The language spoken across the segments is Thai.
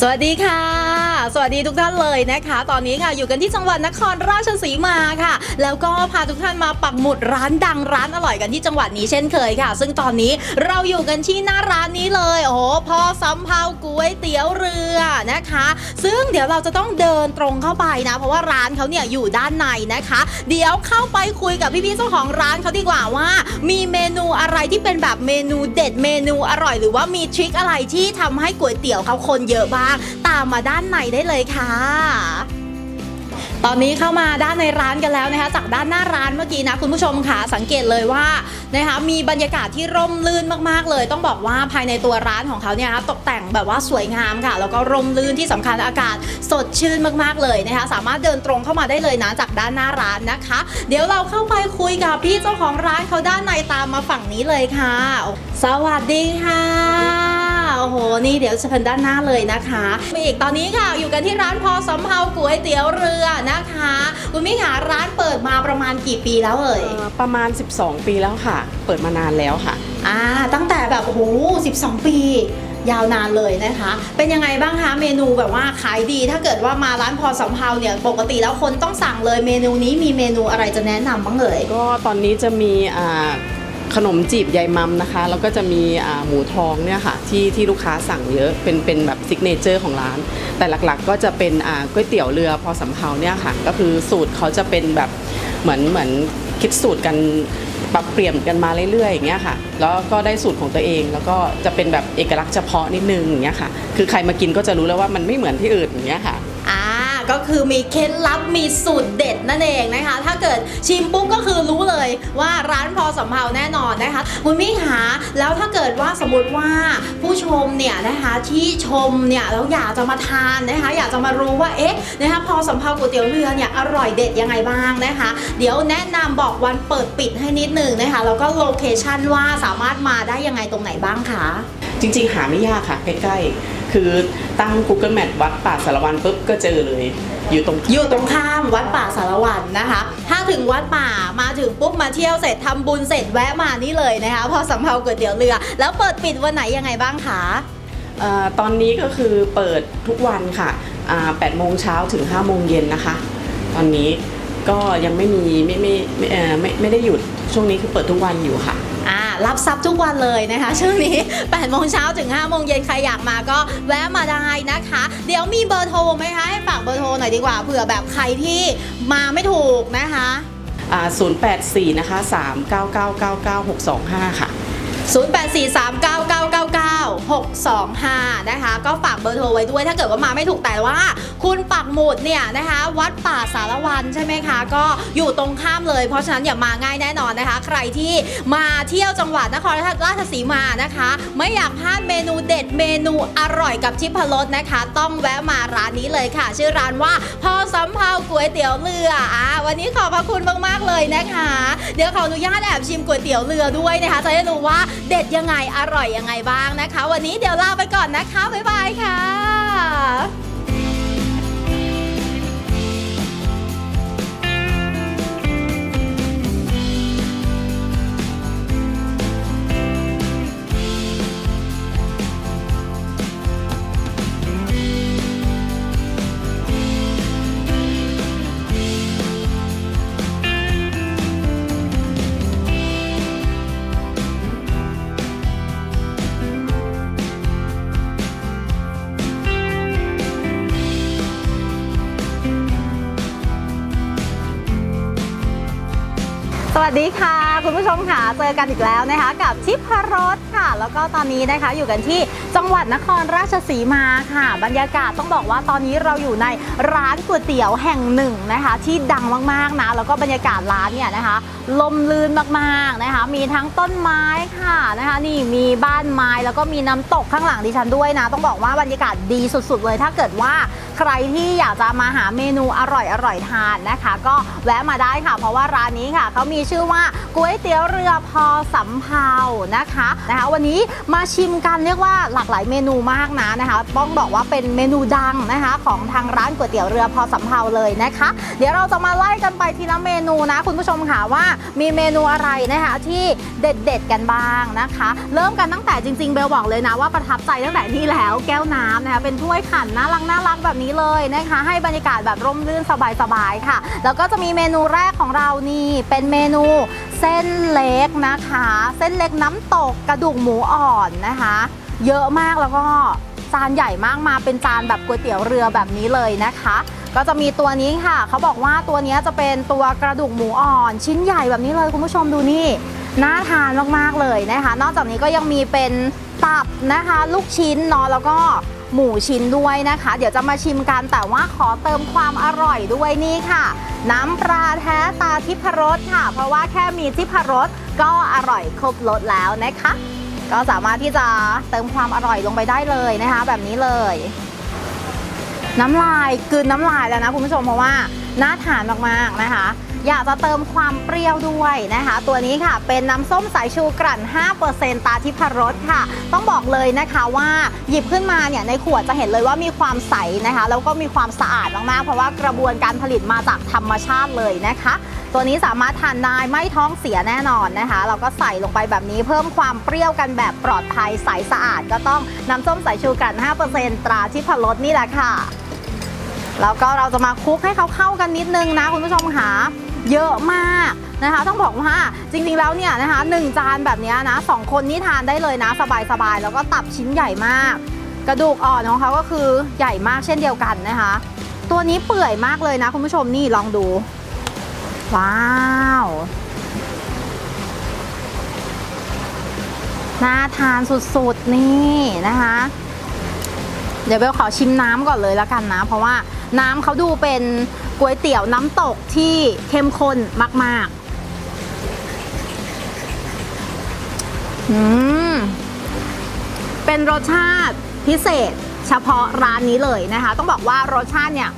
สวัสดีค่ะ สวัสดีทุกท่านเลยนะคะ ตอนนี้ค่ะอยู่กันที่จังหวัดนครราชสีมาค่ะ แล้วก็พาทุกท่านมาปักหมุดร้านดังร้านอร่อยกันที่จังหวัดนี้เช่นเคยค่ะ ซึ่งตอนนี้เราอยู่กันที่หน้าร้านนี้เลยโอ้โหพ่อสำเภาก๋วยเตี๋ยวเรือนะคะ ซึ่งเดี๋ยวเราจะต้องเดินตรงเข้าไปนะ เพราะว่าร้านเขาเนี่ยอยู่ด้านในนะคะ เดี๋ยวเข้าไปคุยกับพี่ๆเจ้าของร้านเขาดีกว่าว่า มีเมนูอะไรที่เป็นแบบเมนูเด็ดเมนูอร่อย หรือว่ามีทริคอะไรที่ทำให้ก๋วยเตี๋ยวเขาคนเยอะบ้าง ตามมาด้านในได้เลยค่ะ ตอนนี้เข้ามาด้านในร้านกันแล้วนะคะ จากด้านหน้าร้านเมื่อกี้นะคุณผู้ชมค่ะสังเกตเลยว่านะคะมีบรรยากาศที่ร่มรื่นมากๆเลย ต้องบอกว่าภายในตัวร้านของเขาเนี่ยตกแต่งแบบว่าสวยงามค่ะ แล้วก็ร่มรื่นที่สำคัญอากาศสดชื่นมากๆเลยนะคะ สามารถเดินตรงเข้ามาได้เลยนะจากด้านหน้าร้านนะคะ เดี๋ยวเราเข้าไปคุยกับพี่เจ้าของร้านเขาด้านในตามมาฝั่งนี้เลยค่ะ สวัสดีค่ะ โอ้โห นี่เดี๋ยวจะเป็นด้านหน้าเลยนะคะมีอีกตอนนี้ค่ะ อยู่กันที่ร้านพอสำเภาก๋วยเตี๋ยวเรือนะคะ คุณมิ่งหาร้านเปิดมาประมาณกี่ปีแล้วเอ่ย เอ่อประมาณ 12 ปีแล้วค่ะ เปิดมานานแล้วค่ะ อ่า ตั้งแต่แบบโอ้โห12 ปี ยาวนานเลยนะคะ เป็นยังไงบ้างคะ เมนูแบบว่าขายดี ถ้าเกิดว่ามาร้านพอสำเภาเนี่ย ปกติแล้วคนต้องสั่งเลย เมนูนี้มีเมนูอะไรจะแนะนำบ้างเอ่ย ก็ตอนนี้จะมีอ่า ขนมจีบยายมัมนะคะ แล้วก็จะมีหมูทองเนี่ยค่ะที่ที่ลูกค้าสั่งเยอะเป็นเป็นแบบซิกเนเจอร์ของร้าน แต่หลักๆก็จะเป็นก๋วยเตี๋ยวเรือพอสำเภาเนี่ยค่ะ ก็คือสูตรเขาจะเป็นแบบเหมือนเหมือนคิดสูตรกันปรับเปลี่ยนกันมาเรื่อยๆอย่างเงี้ยค่ะ แล้วก็ได้สูตรของตัวเอง แล้วก็จะเป็นแบบเอกลักษณ์เฉพาะนิดนึงอย่างเงี้ยค่ะ คือใครมากินก็จะรู้แล้วว่ามันไม่เหมือนที่อื่นอย่างเงี้ยค่ะ ก็คือมีเคล็ดลับมีสูตรเด็ดนั่นเองนะคะ ถ้าเกิดชิมปุ๊บก็คือรู้เลยว่าร้านพอสำเภาแน่นอนนะคะคุณมิ่หาแล้วถ้าเกิดว่าสมมติว่าผู้ชมเนี่ยนะคะที่ชมเนี่ยแล้วอยากจะมาทานนะคะอยากจะมารู้ว่าเอ๊ะนะคะพอสำเภาก๋วยเตี๋ยวเรือเนี่ยอร่อยเด็ดยังไงบ้างนะคะ เดี๋ยวแนะนำบอกวันเปิดปิดให้นิดหนึ่งนะคะแล้วก็โลเคชันว่าสามารถมาได้ยังไงตรงไหนบ้างคะจริงๆ หาไม่ยากค่ะใกล้ๆ คือตั้ง Google Map วัดป่าสารวันปุ๊บก็เจอเลย อยู่ตรงอยู่ตรงข้ามวัดป่าสารวันนะคะ ถ้าถึงวัดป่ามาถึงปุ๊บมาเที่ยวเสร็จทำบุญเสร็จแวะมานี่เลยนะคะพอสำเภาก๋วยเตี๋ยวเรือ แล้วเปิดปิดวันไหนยังไงบ้างคะ เอ่อตอนนี้ก็คือเปิดทุกวันค่ะอ่า8โมงเช้าถึง5โมงเย็นนะคะ ตอนนี้ ก็ยังไม่มีไม่ไม่ไม่เอ่อไม่ไม่ได้หยุดช่วงนี้คือเปิดทุกวันอยู่ค่ะ อ่ารับทรัพย์ทุกวันเลยนะคะช่วงนี้ 8โมงเช้าถึง5โมงเย็นใครอยากมาก็แวะมาได้นะคะ เดี๋ยวมีเบอร์โทรไหมคะให้ฝากเบอร์โทรหน่อยดีกว่าเผื่อแบบใครที่มาไม่ถูกนะคะ อ่า084 นะคะ 39999 625 ค่ะ 625 นะคะ ก็ฝากเบอร์โทรไว้ด้วยถ้าเกิดว่ามาไม่ถูกแต่ว่า คุณปักหมุดเนี่ยนะคะ วัดป่าสารวันใช่ไหมคะ ก็อยู่ตรงข้ามเลย เพราะฉะนั้นอย่ามาง่ายแน่นอนนะคะ ใครที่มาเที่ยวจังหวัดนครราชสีมานะคะ ไม่อยากพลาดเมนูเด็ดเมนูอร่อยกับทิพรสนะคะ ต้องแวะมาร้านนี้เลยค่ะ ชื่อร้านว่าพอสำเภาก๋วยเตี๋ยวเรืออ่าวันนี้ขอบพระคุณมากๆเลยนะคะ เดี๋ยวขออนุญาตแอบชิมก๋วยเตี๋ยวเรือด้วยนะคะจะได้รู้ว่าเด็ดยังไงอร่อยยังไงบ้างนะคะวันนี้เดี๋ยวลาไปก่อนนะคะบ๊ายบายค่ะ วัสดีค่ะ คุณผู้ชมค่ะเจอกันอีกแล้วนะคะ กับทิพรสค่ะ แล้วก็ตอนนี้นะคะอยู่กันที่จังหวัดนครราชสีมาค่ะ บรรยากาศต้องบอกว่าตอนนี้เราอยู่ในร้านก๋วยเตี๋ยวแห่งหนึ่งนะคะ ที่ดังมากๆนะแล้วก็บรรยากาศร้านเนี่ยนะคะ ลมลื่นมากๆนะคะ มีทั้งต้นไม้ค่ะนะคะ นี่มีบ้านไม้แล้วก็มีน้ำตกข้างหลังดิฉันด้วยนะ ต้องบอกว่าบรรยากาศดีสุด ๆ เลยถ้าเกิดว่า ใครที่อยากจะมาหาเมนูอร่อยๆทานนะคะ ก็แวะมาได้ค่ะ เพราะว่าร้านนี้ค่ะเขามีชื่อว่าก๋วยวยเตี๋ยวเรือพอสำเภานะคะนะคะ วันนี้มาชิมกันเรียกว่าหลากหลายเมนูมากนะนะคะต้องบอกว่าเป็นเมนูดังนะคะ ของทางร้านก๋วยเตี๋ยวเรือพอสำเภาเลยนะคะ เดี๋ยวเราจะมาไล่กันไปทีละเมนูนะ คุณผู้ชมค่ะว่ามีเมนูอะไรนะคะที่เด็ดๆกันบ้างนะคะ เริ่มกันตั้งแต่จริงๆเบลบอกเลยนะว่าประทับใจตั้งแต่นี่แล้วแก้วน้ำนะคะเป็นถ้วยขันน่ารักน่ารักแบบนี้เลยนะคะ ให้บรรยากาศแบบร่มรื่นสบายๆค่ะ แล้วก็จะมีเมนูแรกของเรานี่เป็นเมนูเส้นเล็กนะคะ เส้นเล็กน้ำตกกระดูกหมูอ่อนนะคะ เยอะมากแล้วก็จานใหญ่มากมาเป็นจานแบบก๋วยเตี๋ยวเรือแบบนี้เลยนะคะ ก็จะมีตัวนี้ค่ะ เขาบอกว่าตัวนี้จะเป็นตัวกระดูกหมูอ่อน ชิ้นใหญ่แบบนี้เลยคุณผู้ชมดูนี่น่าทานมากๆเลยนะคะ นอกจากนี้ก็ยังมีเป็นตับนะคะ ลูกชิ้นเนาะแล้วก็ หมูชิ้นด้วยนะคะ เดี๋ยวจะมาชิมกันแต่ว่าขอเติมความอร่อยด้วยนี่ค่ะ น้ำปลาแท้ตาทิพรสค่ะ เพราะว่าแค่มีทิพรสก็อร่อยครบรสแล้วนะคะ ก็สามารถที่จะเติมความอร่อยลงไปได้เลยนะคะ แบบนี้เลย น้ำลายกืนน้ำลายแล้วนะคุณผู้ชมเพราะว่าน่าทานมากๆนะคะ อยากจะเติมความเปรี้ยวด้วยนะคะ ตัวนี้ค่ะเป็นน้ำส้มสายชูกลั่น 5%ตาทิพรสค่ะ ต้องบอกเลยนะคะว่าหยิบขึ้นมาเนี่ยในขวดจะเห็นเลยว่ามีความใสนะคะ แล้วก็มีความสะอาดมากๆ เพราะว่ากระบวนการผลิตมาจากธรรมชาติเลยนะคะ ตัวนี้สามารถทานได้ไม่ท้องเสียแน่นอนนะคะ เราก็ใส่ลงไปแบบนี้เพิ่มความเปรี้ยวกันแบบปลอดภัยใสสะอาด ก็ต้องน้ำส้มสายชูกลั่น 5%ตราทิพรสนี่แหละค่ะแล้วก็เราจะมาคลุกให้เขาเข้ากันนิดนึงนะคุณผู้ชมค่ะ เยอะมากนะคะ ต้องบอกว่าจริงๆแล้วเนี่ยนะคะหนึ่งจานแบบนี้นะสองคนนี่ทานได้เลยนะ สบายๆ แล้วก็ตับชิ้นใหญ่มาก กระดูกอ่อนของเขาก็คือใหญ่มากเช่นเดียวกันนะคะ ตัวนี้เปื่อยมากเลยนะคุณผู้ชมนี่ลองดู ว้าวน่าทานสุดๆนี่นะคะ เดี๋ยวเบลขอชิมน้ำก่อนเลยแล้วกันนะ เพราะว่า น้ำเขาดูเป็นก๋วยเตี๋ยวน้ำตกที่เข้มข้นมากๆอืมเป็นรสชาติพิเศษเฉพาะร้านนี้เลยนะคะ ต้องบอกว่ารสชาติเนี่ย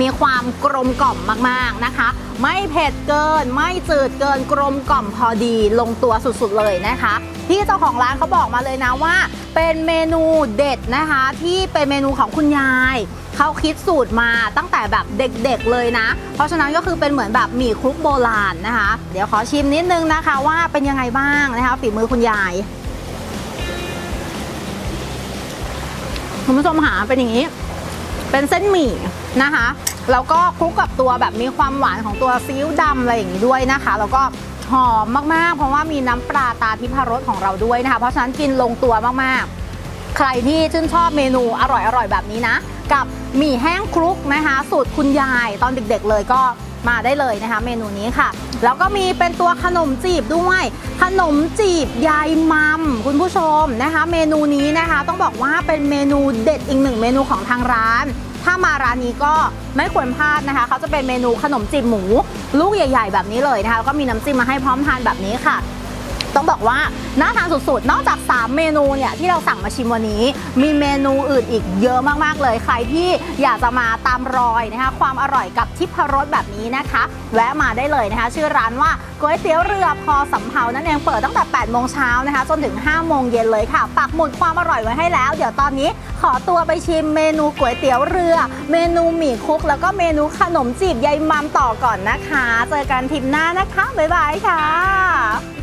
มีความกลมกล่อมมากๆนะคะ ไม่เผ็ดเกิน ไม่จืดเกินกลมกล่อมพอดีลงตัวสุดๆเลยนะคะ พี่เจ้าของร้านเขาบอกมาเลยนะว่า เป็นเมนูเด็ดนะคะ ที่เป็นเมนูของคุณยายเขาคิดสูตรมาตั้งแต่แบบเด็กๆเลยนะ เพราะฉะนั้นก็คือเป็นเหมือนแบบหมี่คลุกโบราณนะคะ เดี๋ยวขอชิมนิดนึงนะคะว่าเป็นยังไงบ้างนะคะฝีมือคุณยายคุณผู้ชมหาเป็นอย่างนี้ เป็นเส้นหมี่นะคะ แล้วก็คลุกกับตัวแบบมีความหวานของตัวซีอิ๊วดำอะไรอย่างนี้ด้วยนะคะ แล้วก็ หอมมากๆ เพราะว่ามีน้ำปลาตาทิพรสของเราด้วยนะคะ เพราะฉะนั้นกินลงตัวมากๆ ใครที่ชื่นชอบเมนูอร่อยๆ แบบนี้นะ กับหมี่แห้งคลุกนะคะ สูตรคุณยายตอนเด็กๆเลยก็มาได้เลยนะคะ เมนูนี้ค่ะ แล้วก็มีเป็นตัวขนมจีบด้วย ขนมจีบยายมัมคุณผู้ชมนะคะ เมนูนี้นะคะ ต้องบอกว่าเป็นเมนูเด็ดอีกหนึ่งเมนูของทางร้าน ถ้ามาร้านนี้ก็ไม่ควรพลาดนะคะ เขาจะเป็นเมนูขนมจีบหมู ลูกใหญ่ ๆ แบบนี้เลยนะคะแล้วก็มีน้ำจิ้มมาให้พร้อมทานแบบนี้ค่ะ ต้องบอกว่าน่าทานสุดๆ นอกจาก 3 เมนูเนี่ยที่เราสั่งมาชิมวันนี้ มีเมนูอื่นอีกเยอะมากๆเลย ใครที่อยากจะมาตามรอยนะคะความอร่อยกับทิพรสแบบนี้นะคะ แวะมาได้เลยนะคะ ชื่อร้านว่าก๋วยเตี๋ยวเรือพอสำเภานั่นเองเปิดตั้งแต่ 8 โมงเช้านะคะ จนถึง 5 โมงเย็นเลยค่ะ ปักหมุดความอร่อยไว้ให้แล้ว เดี๋ยวตอนนี้ขอตัวไปชิมเมนูก๋วยเตี๋ยวเรือ เมนูหมี่คุก แล้วก็เมนูขนมจีบยายมัมต่อก่อนนะคะ เจอกันทีมหน้านะคะบ๊ายบายค่ะ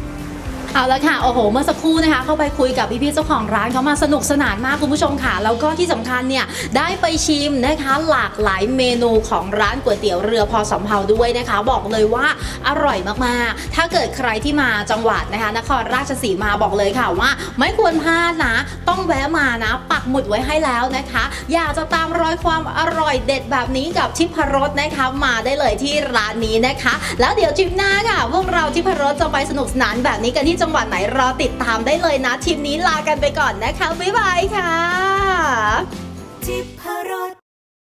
เอาละค่ะ โอ้โห เมื่อสักครู่นะคะ เข้าไปคุยกับพี่ๆเจ้าของร้านเขามาสนุกสนานมากคุณผู้ชมค่ะ แล้วก็ที่สำคัญเนี่ย ได้ไปชิมนะคะ หลากหลายเมนูของร้านก๋วยเตี๋ยวเรือพอสำเภาด้วยนะคะ บอกเลยว่าอร่อยมากๆ ถ้าเกิดใครที่มาจังหวัดนะคะ นครราชสีมาบอกเลยค่ะว่า ไม่ควรพลาดนะ ต้องแวะมานะ ปักหมุดไว้ให้แล้วนะคะ อยากจะตามรอยความอร่อยเด็ดแบบนี้กับทิพรสนะคะ มาได้เลยที่ร้านนี้นะคะ แล้วเดี๋ยวทริปหน้าค่ะ พวกเราทิพรสจะไปสนุกสนานแบบนี้กันที่จังหวัดไหนรอติดตามได้เลยนะทีมนี้ลากันไปก่อนนะคะบ๊ายบายค่ะ